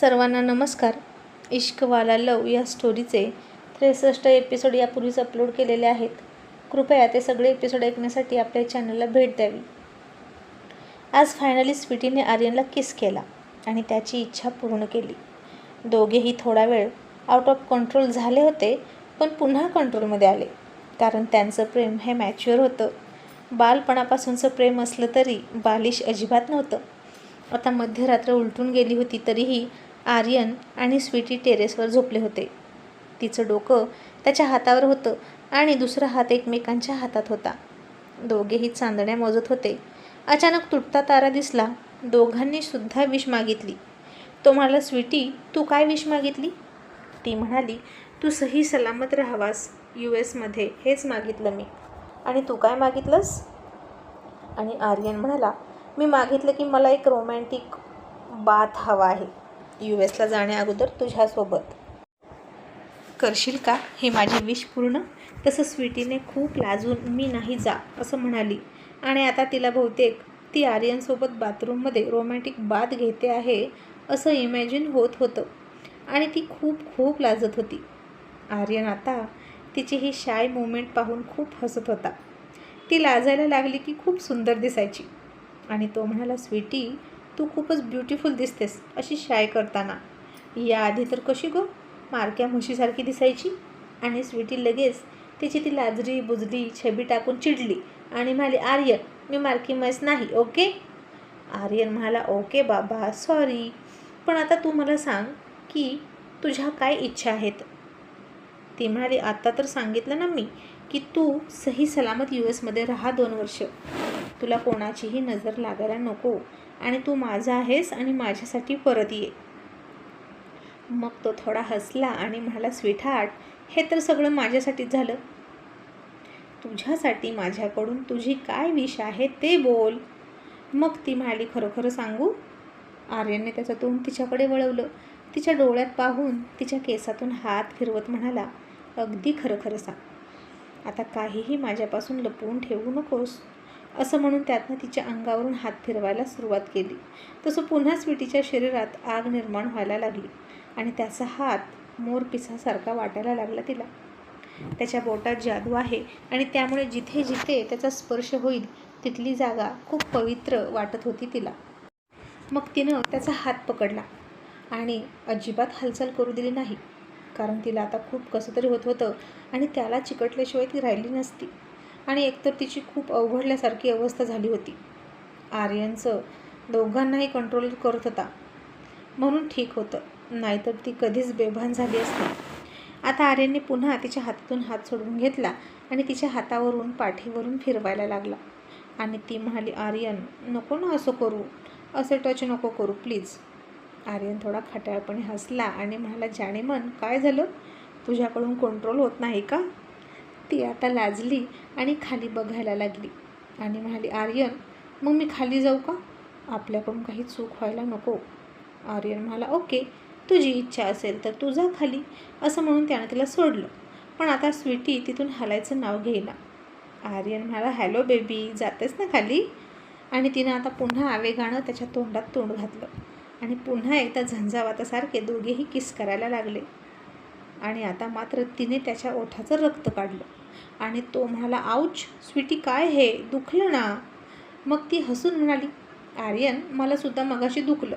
सर्वांना नमस्कार. इश्कवाला लव या स्टोरीचे त्रेसष्ट एपिसोड यापूर्वीच अपलोड केलेले आहेत. कृपया ते सगळे एपिसोड ऐकण्यासाठी आपल्या चॅनलला भेट द्यावी. आज फायनली स्वीटीने आर्यनला किस केला आणि त्याची इच्छा पूर्ण केली. दोघेही थोडा वेळ आउट ऑफ कंट्रोल झाले होते पण पुन्हा कंट्रोलमध्ये आले. कारण त्यांचं प्रेम हे मॅच्युअर होतं. बालपणापासूनचं प्रेम असलं तरी बालिश अजिबात नव्हतं. आता मध्यरात्र उलटून गेली होती तरीही आर्यन आणि स्वीटी टेरेसवर झोपले होते. तिचं डोकं त्याच्या हातावर होतं आणि दुसरा हात एकमेकांच्या हातात होता. दोघेही चांदण्या मोजत होते. अचानक तुटता तारा दिसला. दोघांनी सुद्धा विष मागितली. तो म्हणाला स्वीटी तू काय विष मागितली? ती म्हणाली तू सही सलामत राहावास. यू एसमध्ये हेच मागितलं मी. आणि तू काय मागितलंस? आणि आर्यन म्हणाला मी मागितलं की मला एक रोमॅन्टिक बाथ हवा आहे. यू एसला जाण्याअगोदर तुझ्यासोबत. करशील का? हे माझी विश पूर्ण. तसं स्वीटीने खूप लाजून मी नाही जा असं म्हणाली. आणि आता तिला बहुतेक ती आर्यनसोबत बाथरूममध्ये रोमॅन्टिक बाद घेते आहे असं इमॅजिन होत होतं. आणि ती खूप खूप लाजत होती. आर्यन आता तिची ही शाय मुवमेंट पाहून खूप हसत होता. ती लाजायला लागली की खूप सुंदर दिसायची. आणि तो म्हणाला स्वीटी तू खूपच ब्युटिफुल दिसतेस अशी शाय करताना. याआधी तर कशी गो? मारक्या म्हशीसारखी दिसायची. आणि स्वीटी लगेच तिची ती लाजरी बुजली छबी टाकून चिडली. आणि म्हणाली आर्यन मी मारकी मैस नाही ओके? आर्यन म्हणाला ओके बाबा सॉरी पण आता तू मला सांग की तुझ्या काय इच्छा आहेत? ती म्हणाली आत्ता तर सांगितलं ना मी की तू सही सलामत यू एसमध्ये राहा दोन वर्ष. तुला कोणाचीही नजर लागायला नको आणि तू माझा आहेस आणि माझ्यासाठी परत ये. मग तो थोडा हसला आणि म्हणाला स्वीटहार्ट हे तर सगळं माझ्यासाठीच झालं. तुझ्यासाठी माझ्याकडून तुझी काय विष आहे ते बोल. मग ती म्हणाली खरोखर सांगू? आर्यनने त्याचं तोंड तिच्याकडे वळवलं. तिच्या डोळ्यात पाहून तिच्या केसातून हात फिरवत म्हणाला अगदी खरं खरं सांग. आता काहीही माझ्यापासून लपवून ठेवू नकोस. असं म्हणून त्यातनं तिच्या अंगावरून हात फिरवायला सुरुवात केली. तसं पुन्हा स्वीटीच्या शरीरात आग निर्माण व्हायला लागली आणि त्याचा हात मोर पिसासारखा वाटायला लागला तिला. त्याच्या बोटात जादू आहे आणि त्यामुळे जिथे जिथे त्याचा स्पर्श होईल तिथली जागा खूप पवित्र वाटत होती तिला. मग तिनं त्याचा हात पकडला आणि अजिबात हालचाल करू दिली नाही कारण तिला आता खूप कसं तरी होत होतं आणि त्याला चिकटल्याशिवाय ती राहिली नसती. आणि एकतर तिची खूप अवघडल्यासारखी अवस्था झाली होती. आर्यनचं दोघांनाही कंट्रोल करत होता. म्हणून ठीक होतं नाहीतर ती कधीच बेभान झाली असती. आता आर्यनने पुन्हा तिच्या हातातून हात सोडून घेतला आणि तिच्या हातावरून पाठीवरून फिरवायला लागला. आणि ती म्हणाली आर्यन नको ना असं करू. असे टच नको करू प्लीज आर्यन थोडा खट्याळपणे हसला आणि म्हणाला जाणे मन काय झालं? तुझ्याकडून कंट्रोल होत नाही का? ती आता लाजली आणि खाली बघायला लागली. आणि म्हणाली आर्यन मग मी खाली जाऊ का? आपल्याकडून काही चूक व्हायला नको. आर्यन म्हणाला ओके तुझी इच्छा असेल तर तू जा खाली असं म्हणून त्यानं तिला सोडलं. पण आता स्वीटी तिथून हलायचं नाव घेईना. आर्यन म्हणाला हॅलो बेबी जातेस ना खाली? आणि तिनं आता पुन्हा आवेगानं त्याच्या तोंडात तोंड घातलं. आणि पुन्हा एकदा झंझावातासारखे दोघेही किस करायला लागले. आणि आता मात्र तिने त्याच्या ओठाचं रक्त काढलं. आणि तो म्हणाला आऊच स्वीटी काय हे? दुखलं ना? मग ती हसून म्हणाली आर्यन मला सुद्धा मगाशी दुखलं.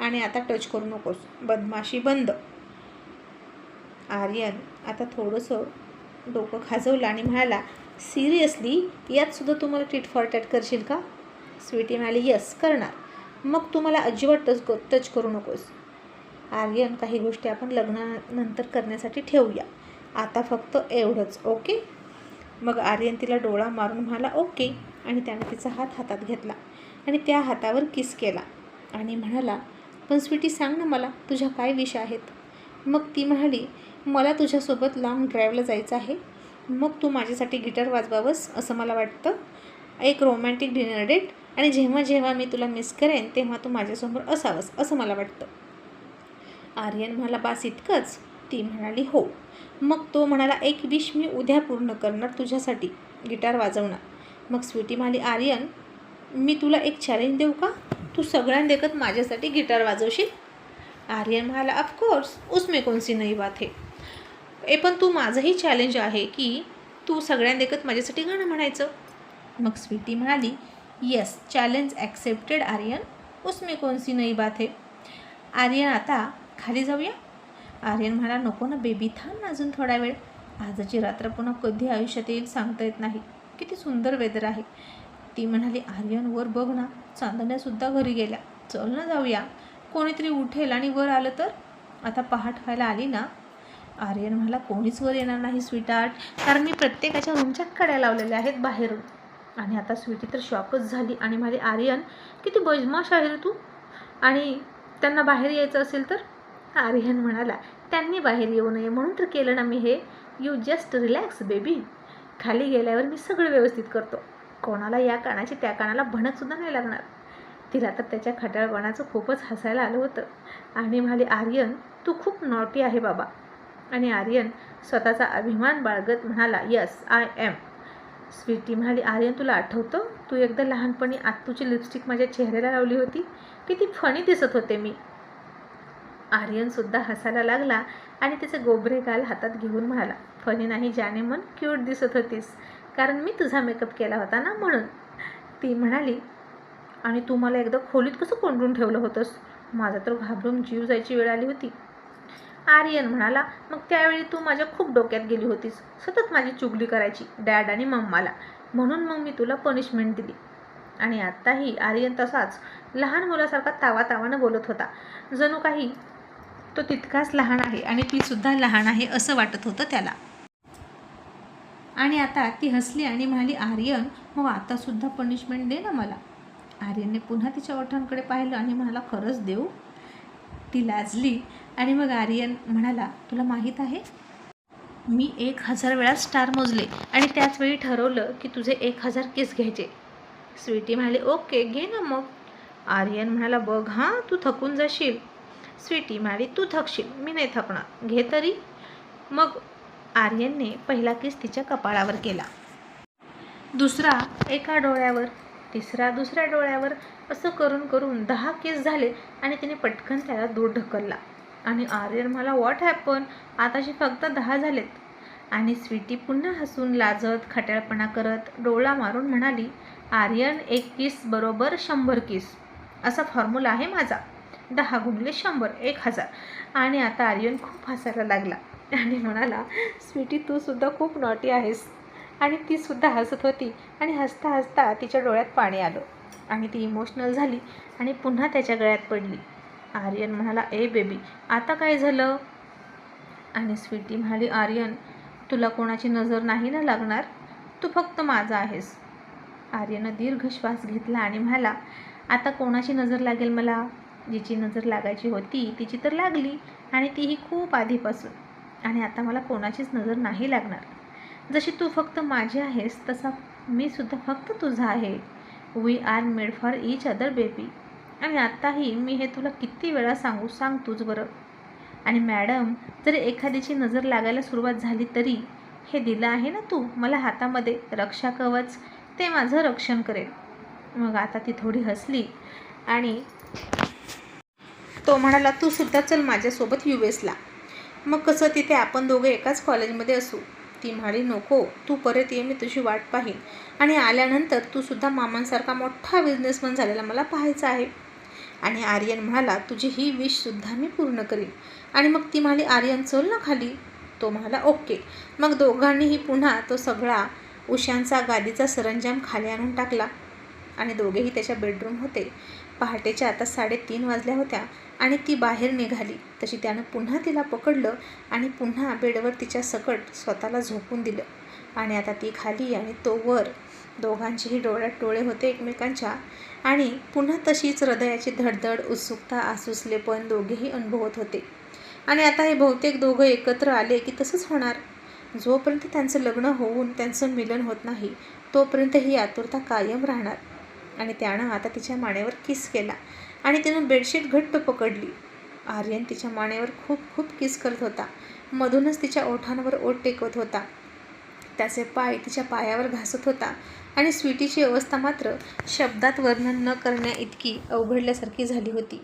आणि आता टच करू नकोस बदमाशी बंद. आर्यन आता थोडंसं डोकं खाजवलं आणि म्हणाला सिरियसली यातसुद्धा तुम्हाला टिट फॉर टॅट करशील का? स्वीटी म्हणाली यस करणार. मग तुम्हाला अजिबात टच टच करू नकोस. आर्यन काही गोष्टी आपण लग्नानंतर करण्यासाठी ठेवूया. आता फक्त एवढंच ओके? मग आर्यन तिला डोळा मारून म्हणाला ओके. आणि त्याने तिचा हात हातात घेतला आणि त्या हातावर किस केला आणि म्हणाला पण स्वीटी सांग ना मला तुझ्या काय विष आहेत? मग ती म्हणाली मला तुझ्यासोबत लाँग ड्राईव्हला जायचं आहे. मग तू माझ्यासाठी गिटार वाजवावंस असं मला वाटतं. एक रोमॅन्टिक डिनर डेट आणि जेव्हा जेव्हा मी तुला मिस करेन तेव्हा तू माझ्यासमोर असावंस असं मला वाटतं. आर्यन म्हणाला बास इतकंच. ती म्हणाली हो. मग तो म्हणाला एक विश मी उद्या पूर्ण करणार तुझ्यासाठी गिटार वाजवणार. मग स्वीटी म्हणाली आर्यन मी तुला एक चॅलेंज देऊ का? तू सगळ्यांदेखत माझ्यासाठी गिटार वाजवशील? आर्यन म्हणाला ऑफकोर्स उसमें कोणसी नाही बात हे. ए पण तू माझंही चॅलेंज आहे की तू सगळ्यांदेखत माझ्यासाठी गाणं म्हणायचं. मग स्वीटी म्हणाली येस चॅलेंज ॲक्सेप्टेड आर्यन. उसमें कोणसी नाही बात हे? आर्यन आता खाली जाऊया. आर्यन म्हणाला नको ना बेबी थांब ना अजून थोडा वेळ. आजची रात्र पुन्हा कधी आयुष्यात येईल सांगता येत नाही. किती सुंदर वेदर आहे. ती म्हणाली आर्यन वर बघ ना. चांदण्यासुद्धा घरी गेल्या. चल ना जाऊया. कोणीतरी उठेल आणि वर आलं तर? आता पहाट व्हायला आली ना. आर्यन म्हणाला कोणीच वर येणार नाही स्वीटार्ट कारण मी प्रत्येकाच्या रूमच्या कड्या लावलेल्या आहेत बाहेरून. आणि आता स्वीटी तर शॉकच झाली. आणि माझे आर्यन किती बजमाश आहे रे तू? आणि त्यांना बाहेर यायचं असेल तर? आर्यन म्हणाला त्यांनी बाहेर येऊ नये म्हणून तर केलं ना मी हे. यू जस्ट रिलॅक्स बेबी खाली गेल्यावर मी सगळं व्यवस्थित करतो. कोणाला या कानाची त्या कानाला भणकसुद्धा नाही लागणार. तिला तर त्याच्या खटाळपणाचं खूपच हसायला आलं होतं. आणि म्हणाले आर्यन तू खूप नॉटी आहे बाबा. आणि आर्यन स्वतःचा अभिमान बाळगत म्हणाला यस आय एम स्वीटी म्हणाली आर्यन तुला आठवतं? तू एकदा लहानपणी आत्तूची लिपस्टिक माझ्या चेहऱ्याला लावली होती? किती फणी दिसत होते मी. आर्यनसुद्धा हसायला लागला आणि त्याचे गोबरे गाल हातात घेऊन म्हणाला फनी नाही ज्याने मन क्यूट दिसत होतीस. कारण मी तुझा मेकअप केला होता ना म्हणून. ती म्हणाली आणि तू मला एकदा खोलीत कसं कोंडून ठेवलं होतंस? माझा तर घाबरून जीव जायची वेळ आली होती. आर्यन म्हणाला मग त्यावेळी तू माझ्या खूप डोक्यात गेली होतीस. सतत माझी चुगली करायची डॅड आणि मम्माला. म्हणून मग मी तुला पनिशमेंट दिली. आणि आत्ताही आर्यन तसाच लहान मुलासारखा तावा तावानं बोलत होता. जणू काही तो तितकाच लहान आहे आणि ती सुद्धा लहान आहे असं वाटत होतं त्याला. आणि आता ती हसली आणि म्हणाली आर्यन मग आतासुद्धा पनिशमेंट दे ना मला. आर्यनने पुन्हा तिच्या ओठांकडे पाहिलं आणि म्हणाला खरंच देऊ. ती लाजली आणि मग आर्यन म्हणाला तुला माहीत आहे मी एक हजार वेळा स्टार मोजले आणि त्याचवेळी ठरवलं की तुझे एक हजार केस घ्यायचे. स्वीटी म्हणाली ओके घे ना मग. आर्यन म्हणाला बघ हां तू थकून जाशील. स्वीटी म्हणाली तू थकशील मी नाही थकणार. घे तरी. मग आर्यनने पहिला किस तिच्या कपाळावर केला. दुसरा एका डोळ्यावर तिसरा दुसऱ्या डोळ्यावर असं करून करून दहा केस झाले आणि तिने पटकन त्याला दूर ढकलला. आणि आर्यन मला वॉट हॅपन आताशी फक्त दहा झालेत. आणि स्वीटी पुन्हा हसून लाजत खट्याळपणा करत डोळा मारून म्हणाली आर्यन एक किस बरोबर शंभर किस. असा फॉर्म्युला आहे माझा. दहा गुणले शंभर एक हजार. आणि आता आर्यन खूप हसायला लागला. आणि म्हणाला स्वीटी तू सुद्धा खूप नॉटी आहेस. आणि ती सुद्धा हसत होती. आणि हसता हसता तिच्या डोळ्यात पाणी आलं. आणि ती इमोशनल झाली आणि पुन्हा त्याच्या गळ्यात पडली. आर्यन म्हणाला ए बेबी आता काय झालं? आणि स्वीटी म्हणाली आर्यन तुला कोणाची नजर नाही ना लागणार? तू फक्त माझा आहेस. आर्यनं दीर्घ श्वास घेतला आणि म्हणाला आता कोणाची नजर लागेल मला? जिची नजर लागायची होती तिची तर लागली आणि तीही खूप आधीपासून. आणि आता मला कोणाचीच नजर नाही लागणार. जशी तू फक्त माझी आहेस तसा मी सुद्धा फक्त तुझा आहे. We are made for each other baby आणि आत्ताही मी हे तुला किती वेळा सांगू सांग तूच बरं. आणि मॅडम जर एखाद्याची नजर लागायला सुरुवात झाली तरी हे दिलं आहे ना तू मला हातामध्ये रक्षा कवच ते माझं रक्षण करेल. मग आता ती थोडी हसली आणि तो म्हणाला तू सुद्धा चल माझ्यासोबत यू एसला मग कसं तिथे आपण दोघं एकाच कॉलेजमध्ये असू? ती म्हणाली नको तू परत ये मी तुझी वाट पाहीन. आणि आल्यानंतर तू सुद्धा मामांसारखा मोठा बिझनेसमॅन झालेला मला पाहायचा आहे. आणि आर्यन म्हणाला तुझी ही विशसुद्धा मी पूर्ण करीन. आणि मग ती म्हणाली आर्यन चल ना खाली. तो म्हणाला ओके. मग दोघांनीही पुन्हा तो सगळा उशांचा गादीचा सरंजाम खाली आणून टाकला. आणि दोघेही त्याच्या बेडरूम होते. पहाटेच्या आता साडेतीन वाजल्या होत्या आणि ती बाहेर निघाली. तशी त्यानं पुन्हा तिला पकडलं आणि पुन्हा बेडवर तिच्या सकट स्वतःला झोपून दिलं. आणि आता ती खाली आणि तो वर. दोघांचेही डोळ्यात डोळे होते एकमेकांच्या. आणि पुन्हा तशीच हृदयाची धडधड उत्सुकता आसुसलेपण दोघेही अनुभवत होते. आणि आता हे बहुतेक दोघं एकत्र आले की तसंच होणार. जोपर्यंत त्यांचं लग्न होऊन त्यांचं मिलन होत नाही तोपर्यंत ही आतुरता कायम राहणार. आणि त्यानं आता तिच्या मानेवर किस केला. आणि तिनं बेडशीट घट्ट पकडली. आर्यन तिच्या मानेवर खूप खूप किस करत होता. मधूनच तिच्या ओठांवर ओठ टेकवत होता. त्याचे पाय तिच्या पायावर घासत होता. आणि स्वीटीची अवस्था मात्र शब्दात वर्णन न करण्या इतकी अवघडल्यासारखी झाली होती.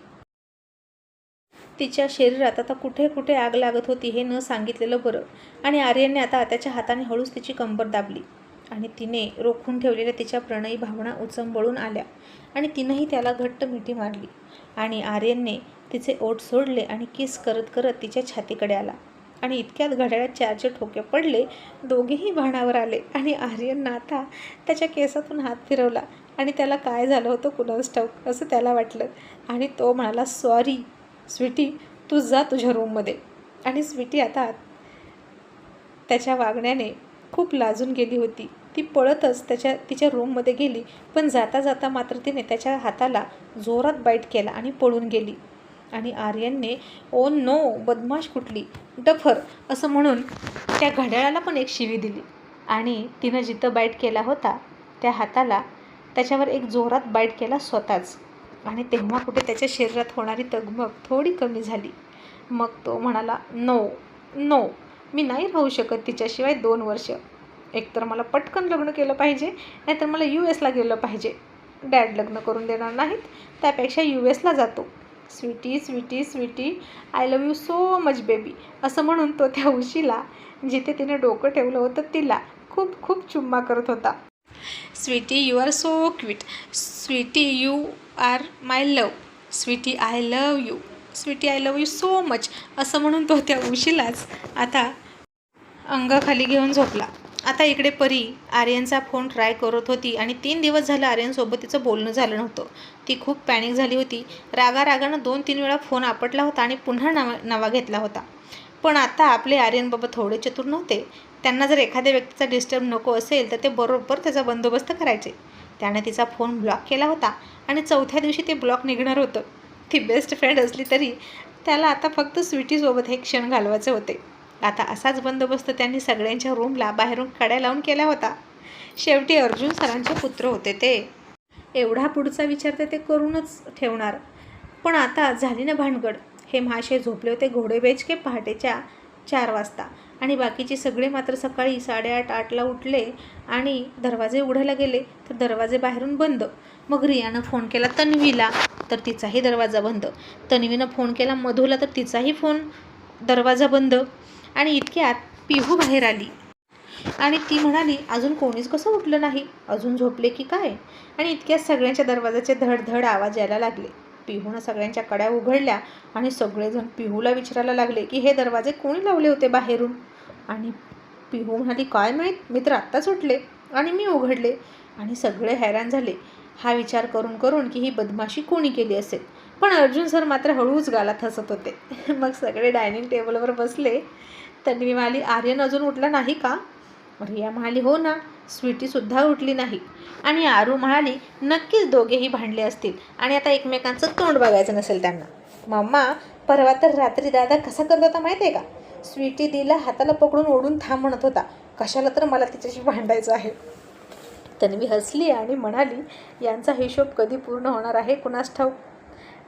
तिच्या शरीरात आता कुठे कुठे आग लागत होती हे न सांगितलेलं बरं. आणि आर्यनने आता त्याच्या हाताने हळूच तिची कंबर दाबली. आणि तिने रोखून ठेवलेल्या तिच्या प्रणयी भावना उचंबळून आल्या आणि तिनंही त्याला घट्ट मिठी मारली. आणि आर्यनने तिचे ओठ सोडले आणि किस करत करत तिच्या छातीकडे आला. आणि इतक्यात घड्याळात चारचे ठोके पडले दोघेही भाणावर आले आणि आर्यननं आता त्याच्या केसातून हात फिरवला आणि त्याला काय झालं होतं कुणास ठाऊक असं त्याला वाटलं. आणि तो म्हणाला सॉरी स्वीटी तू जा तुझ्या रूममध्ये. आणि स्वीटी आता त्याच्या वागण्याने खूप लाजून गेली होती. ती पळतच त्याच्या तिच्या रूममध्ये गेली. पण जाता जाता मात्र तिने त्याच्या हाताला जोरात बाईट केला आणि पळून गेली. आणि आर्यनने ओ नो बदमाश कुठली? डफर असं म्हणून त्या घड्याळाला पण एक शिवी दिली. आणि तिनं जिथं बाईट केला होता त्या हाताला त्याच्यावर एक जोरात बाईट केला स्वतःच. आणि तेव्हा कुठे त्याच्या शरीरात होणारी तगमग थोडी कमी झाली. मग तो म्हणाला नो नो मी नाही राहू शकत तिच्याशिवाय दोन वर्ष. एकतर मला पटकन लग्न केलं पाहिजे नाहीतर मला यू एसला गेलं पाहिजे. डॅड लग्न करून देणार नाहीत त्यापेक्षा यू एसला जातो. Sweetie sweetie sweetie I love you so much baby असं म्हणून तो त्या उशीला जिथे तिने डोकं ठेवलं होतं तिला खूप खूप चुम्मा करत होता. Sweetie you are so cute sweetie you are my love sweetie I love you sweetie I love you so much असं म्हणून तो त्या उशीलाच आता अंगाखाली घेऊन झोपला. आता इकडे परी आर्यनचा फोन ट्राय करत होती आणि तीन दिवस झालं आर्यनसोबत तिचं बोलणं झालं नव्हतं. ती खूप पॅनिक झाली होती. रागा रागानं दोन तीन वेळा फोन आपटला होता आणि पुन्हा नवा नवा घेतला होता. पण आता आपले आर्यन बाबा थोडे चतुर नव्हते. त्यांना जर एखाद्या व्यक्तीचा डिस्टर्ब नको असेल तर ते बरोबर त्याचा बंदोबस्त करायचे. त्याने तिचा फोन ब्लॉक केला होता आणि चौथ्या दिवशी ते ब्लॉक निघणार होतं. ती बेस्ट फ्रेंड असली तरी त्याला आता फक्त स्वीटीसोबत हे क्षण घालवायचे होते. आता असाच बंदोबस्त त्यांनी सगळ्यांच्या रूमला बाहेरून कड्या लावून केला होता. शेवटी अर्जुन सरांचे पुत्र होते ते. एवढा पुढचा विचार तर ते करूनच ठेवणार. पण आता झाली ना भानगड. हे महाशय झोपले होते घोडेबेज के पहाटेच्या चार वाजता. आणि बाकीचे सगळे मात्र सकाळी साडेआठ आठला उठले आणि दरवाजे उघडायला गेले. तर दरवाजे बाहेरून बंद. मग रियानं फोन केला तन्वीला. तर तिचाही दरवाजा बंद. तन्वीनं फोन केला मधूला. तर तिचाही फोन दरवाजा बंद. आणि इतक्यात पिहू बाहेर आली. आणि ती म्हणाली अजून कोणीच कसं उठलं नाही? अजून झोपले की काय? आणि इतक्यात सगळ्यांच्या दरवाजाचे धडधड आवाज यायला लागले. पिहूनं सगळ्यांच्या कड्या उघडल्या आणि सगळेजण पिहूला विचारायला लागले की हे दरवाजे कोणी लावले होते बाहेरून? आणि पिहू म्हणाली काय माहीत? मी तर आत्ताच उठले आणि मी उघडले. आणि सगळे हैराण झाले. हा विचार करून करून की ही बदमाशी कोणी केली असेल? पण अर्जुन सर मात्र हळूच गालात हसत होते. मग सगळे डायनिंग टेबलवर बसले. तन्वी म्हणाली आर्यन अजून उठला नाही का? रिया म्हणाली हो ना. स्वीटीसुद्धा उठली नाही. आणि आरू म्हणाली नक्कीच दोघेही भांडले असतील आणि आता एकमेकांचं तोंड बघायचं नसेल त्यांना. मम्मा परवा तर रात्री दादा कसा करत होता माहिती आहे का? स्वीटी दिला हाताला पकडून ओढून थांब म्हणत होता. कशाला तर मला तिच्याशी भांडायचं आहे. तन्वी हसली आणि म्हणाली यांचा हिशोब कधी पूर्ण होणार आहे? कुणास ठाऊक?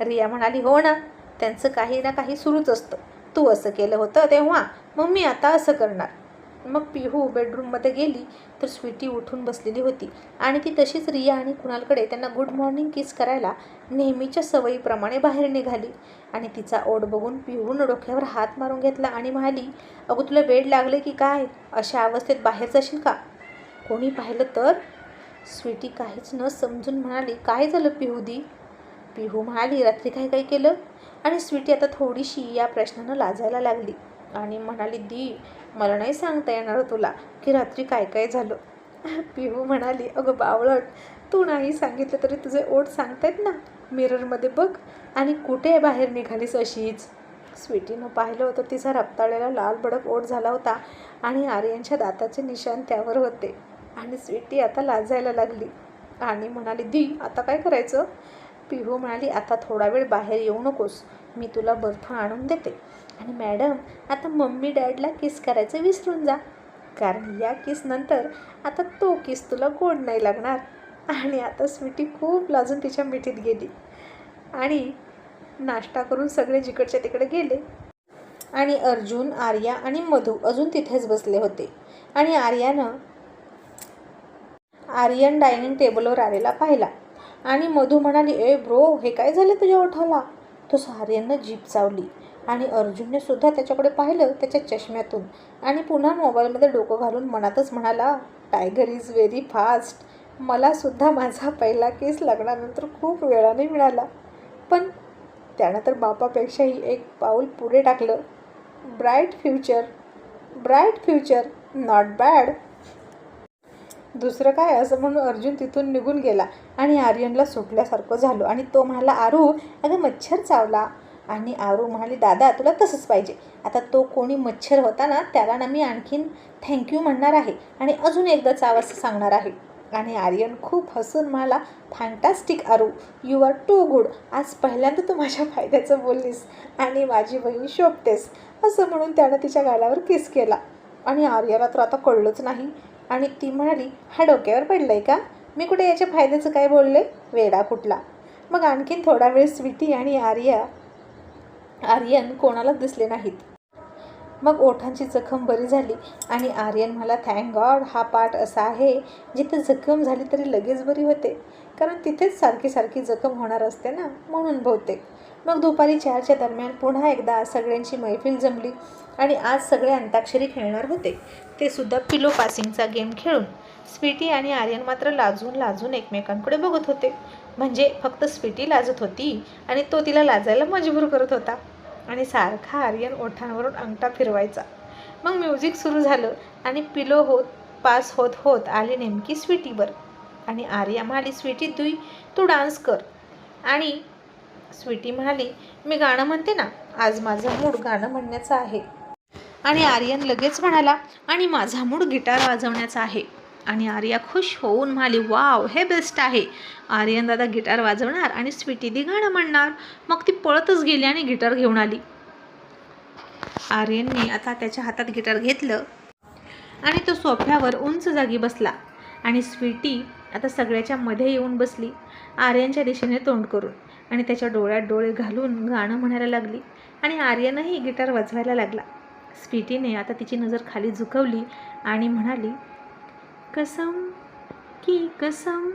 रिया म्हणाली हो ना त्यांचं काही ना काही सुरूच असतं. तू असं केलं होतं तेव्हा मग मी आता असं करणार. मग पिहू बेडरूममध्ये गेली तर स्वीटी उठून बसलेली होती आणि ती तशीच रिया आणि कुणालकडे त्यांना गुड मॉर्निंग किस करायला नेहमीच्या सवयीप्रमाणे बाहेर निघाली आणि तिचा ओढ बघून पिहून डोक्यावर हात मारून घेतला आणि म्हणाली अगं तुला वेड लागले की काय? अशा अवस्थेत बाहेर जाशील का? कोणी पाहिलं तर? स्वीटी काहीच न समजून म्हणाली काय झालं पिहूदी? पिहू म्हणाली रात्री काय काय केलं आणि स्वीटी आता थोडीशी या प्रश्नानं लाजायला लागली. आणि म्हणाली दी मला नाही सांगता येणार हो तुला की रात्री काय काय झालं. पिहू म्हणाली अगं बावळट तू नाही सांगितलं तरी तुझे ओठ सांगतायत ना? मिररमध्ये बघ आणि कुठे बाहेर निघालीस अशीच? स्वीटीनं पाहिलं होतं तिचा रक्ताळलेला लाल बडक ओढ झाला होता आणि आर्यनच्या दाताचे निशाण त्यावर होते. आणि स्वीटी आता लाजायला लागली. आणि म्हणाली दी आता काय करायचं? पिहू म्हणाली आता थोडा वेळ बाहेर येऊ नकोस. मी तुला बर्फ आणून देते. आणि मॅडम आता मम्मी डॅडला किस करायचं विसरून जा. कारण या किसनंतर आता तो किस तुला गोड नाही लागणार. आणि आता स्वीटी खूप लाजून तिच्या मिठीत गेली. आणि नाश्ता करून सगळे जिकडच्या तिकडे गेले. आणि अर्जुन आर्या आणि मधू अजून तिथेच बसले होते. आणि आर्यानं आर्यन डायनिंग टेबलवर आलेला पाहिला. आणि मधू म्हणाली ए ब्रो हे काय झालं तुझ्या ओठाला? तो आर्यननं जीप चावली. आणि अर्जुनने सुद्धा त्याच्याकडे पाहिलं त्याच्या चष्म्यातून. आणि पुन्हा मोबाईलमध्ये डोकं घालून मनातच म्हणाला टायगर इज व्हेरी फास्ट मलासुद्धा माझा पहिला केस लग्नानंतर खूप वेळाने मिळाला. पण त्यानं तर बापापेक्षाही एक पाऊल पुढे टाकलं bright future bright future not bad दुसरं काय? असं म्हणून अर्जुन तिथून निघून गेला आणि आर्यनला सुटल्यासारखं झालो. आणि तो म्हणाला आरू अगं मच्छर चावला. आणि आरू म्हणाली दादा तुला तसंच पाहिजे. आता तो कोणी मच्छर होता ना त्याला ना मी आणखीन थँक्यू म्हणणार आहे आणि अजून एकदा चाव असं सांगणार आहे. आणि आर्यन खूप हसून म्हणाला fantastic Aru. You are too good आज पहिल्यांदा तू माझ्या फायद्याचं बोललीस आणि माझी बहीण शोभतेस. असं म्हणून त्यानं तिच्या गालावर किस केला. आणि आर्याला तर आता कळलंच नाही. आणि ती म्हणाली हा डोक्यावर पडलं आहे का? मी कुठे याच्या फायद्याचं काय बोलले? वेडा कुठला? मग आणखीन थोडा वेळ स्वीटी आणि आर्या आर्यन कोणालाच दिसले नाहीत. मग ओठांची जखम बरी झाली आणि आर्यन मला थँक गॉड हा पाठ असा आहे जिथे जखम झाली तरी लगेच बरी होते. कारण तिथेच सारखी सारखी जखम होणार असते ना म्हणून बहुतेक. मग दुपारी चारच्या दरम्यान पुन्हा एकदा सगळ्यांची मैफिल जमली आणि आज सगळे अंताक्षरी खेळणार होते. ते सुद्धा पिलो पासिंगचा गेम खेळून. स्वीटी आणि आर्यन मात्र लाजून लाजून एकमेकांकडे बघत होते. म्हणजे फक्त स्वीटी लाजत होती आणि तो तिला लाजायला मजबूर करत होता. आणि सारखा आर्यन ओठांवरून अंगठा फिरवायचा. मग म्युझिक सुरू झालं आणि पिलो होत पास होत होत आली नेमकी स्वीटीवर. आणि आर्या म्हणाली स्वीटी तू तू डान्स कर. आणि स्वीटी म्हणाली मी गाणं म्हणते ना आज माझा मूड गाणं म्हणण्याचा आहे. आणि आर्यन लगेच म्हणाला आणि माझा मूड गिटार वाजवण्याचा आहे. आणि आर्या खुश होऊन म्हणाली वाव हे बेस्ट आहे. आर्यन दादा गिटार वाजवणार आणि स्वीटी दी गाणं म्हणणार. मग ती पळतच गेली आणि गिटार घेऊन आली. आर्यनने आता त्याच्या हातात गिटार घेतलं आणि तो सोफ्यावर उंच जागी बसला आणि स्वीटी आता सगळ्याच्या मध्ये येऊन बसली आर्यनच्या दिशेने तोंड करून आणि त्याच्या डोळ्यात डोळे घालून गाणं म्हणायला लागली आणि आर्यनही गिटार वाजवायला लागला. स्वीटीने आता तिची नजर खाली झुकवली आणि म्हणाली कसम की कसम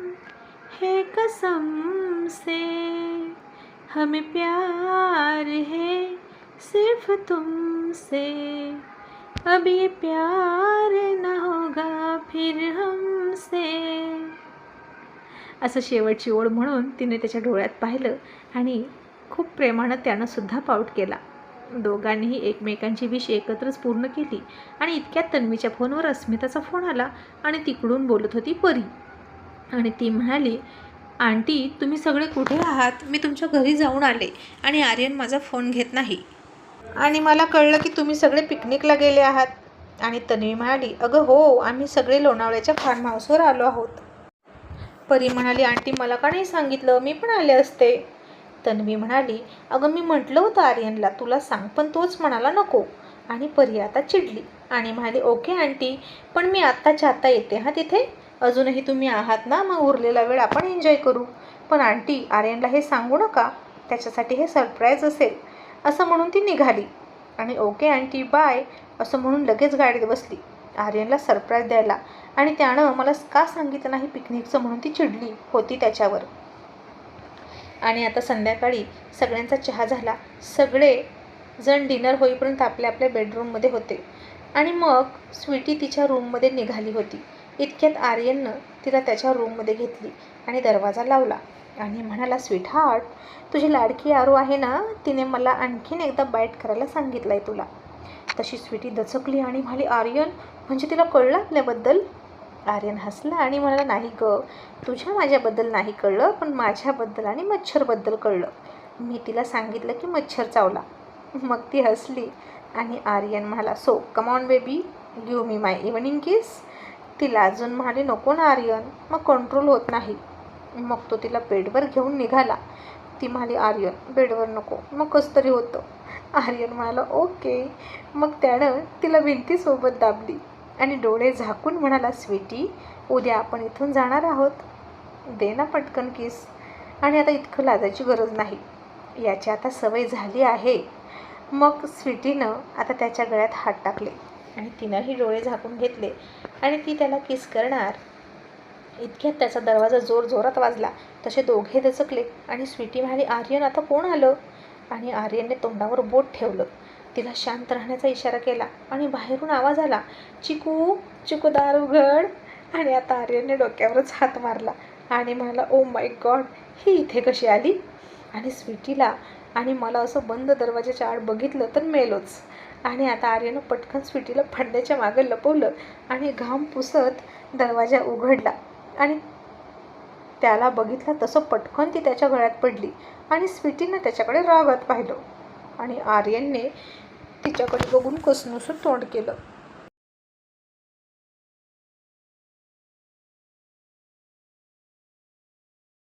है कसम से। हमें प्यार है सिर्फ तुमसे। अब ये प्यार न होगा फिर हमसे। असं शेवटची ओढ म्हणून तिने त्याच्या डोळ्यात पाहिलं आणि खूप प्रेमानं त्यानं सुद्धा पाऊट केला. दोघांनीही एकमेकांची विषय एकत्रच पूर्ण केली आणि इतक्यात तन्वीच्या फोनवर अस्मिताचा फोन आला आणि तिकडून बोलत होती परी. आणि ती म्हणाली आंटी तुम्ही सगळे कुठे आहात? मी तुमच्या घरी जाऊन आले आणि आर्यन माझा फोन घेत नाही. आणि मला कळलं की तुम्ही सगळे पिकनिकला गेले आहात. आणि तन्वी म्हणाली अगं हो आम्ही सगळे लोणावळ्याच्या फार्म हाऊसवर आलो आहोत. परी म्हणाली आंटी मला का नाही सांगितलं? मी पण आले असते. तन्वी म्हणाली अगं मी म्हटलं होतं आर्यनला तुला सांग पण तोच म्हणाला नको. आणि परी आता चिडली आणि म्हणाली ओके आंटी पण मी आत्ताच्या आत्ता येते हां तिथे? अजूनही तुम्ही आहात ना मग उरलेला वेळ आपण एन्जॉय करू. पण आंटी आर्यनला हे सांगू नका त्याच्यासाठी हे सरप्राईज असेल. असं म्हणून ती निघाली आणि ओके आंटी बाय असं म्हणून लगेच गाडीत बसली आर्यनला सरप्राईज द्यायला. आणि त्यानं मला का सांगितलं नाही पिकनिकचं म्हणून ती चिडली होती त्याच्यावर. आणि आता संध्याकाळी सगळ्यांचा चहा झाला. सगळे जण डिनर होईपर्यंत आपल्या आपल्या बेडरूममध्ये होते. आणि मग स्वीटी तिच्या रूममध्ये निघाली होती. इतक्यात आर्यननं तिला त्याच्या रूममध्ये घेतली आणि दरवाजा लावला आणि म्हणाला स्वीट हार्ट तुझी लाडकी आरू आहे ना? तिने मला आणखीन एकदा बाईट करायला सांगितलं आहे तुला. तशी स्वीटी दचकली आणि म्हणाली आर्यन म्हणजे तिला कळलं आपल्याबद्दल? आर्यन हसला आणि म्हणाला नाही ग तुझ्या माझ्याबद्दल नाही कळलं पण माझ्याबद्दल आणि मच्छरबद्दल कळलं. मी तिला सांगितलं की मच्छर चावला. मग ती हसली आणि आर्यन म्हणाला so come on baby give me my evening kiss ती लाजून म्हणाली नको ना आर्यन मग कंट्रोल होत नाही. मग तो तिला बेडवर घेऊन निघाला. ती म्हणाली आर्यन बेडवर नको मग कसं तरी होतं. आर्यन म्हणाला ओके. मग त्यानं तिला भिंतीसोबत दाबली. आणि डोळे झाकून म्हणाला स्वीटी उद्या आपण इथून जाणार आहोत. दे ना पटकन किस. आणि आता इतकं लाजायची गरज नाही. याची आता सवय झाली आहे. मग स्वीटीनं आता त्याच्या गळ्यात हात टाकले आणि तिनंही डोळे झाकून घेतले आणि ती त्याला किस करणार? इतक्यात त्याचा दरवाजा जोर जोरात वाजला. तसे दोघे दचकले आणि स्वीटी म्हणाली आर्यन आता कोण आलं? आणि आर्यनने तोंडावर बोट ठेवलं. तिला शांत राहण्याचा इशारा केला आणि बाहेरून आवाज आला चिकू चिकू दार उघड आणि आता आर्यनने डोक्यावरच हात मारला आणि मला ओ माय गॉड ही इथे कशी आली? आणि स्वीटीला आणि मला असं बंद दरवाजाच्या आड बघितलं तर मेलोच. आणि आता आर्यनं पटकन स्वीटीला फंड्याच्या मागं लपवलं आणि घाम पुसत दरवाजा उघडला आणि त्याला बघितलं तसं पटकन ती त्याच्या गळ्यात पडली आणि स्वीटीनं त्याच्याकडे रागात पाहिलं. आणि आर्यनने तिच्याकडे बघून कसनुसं तोंड केलं.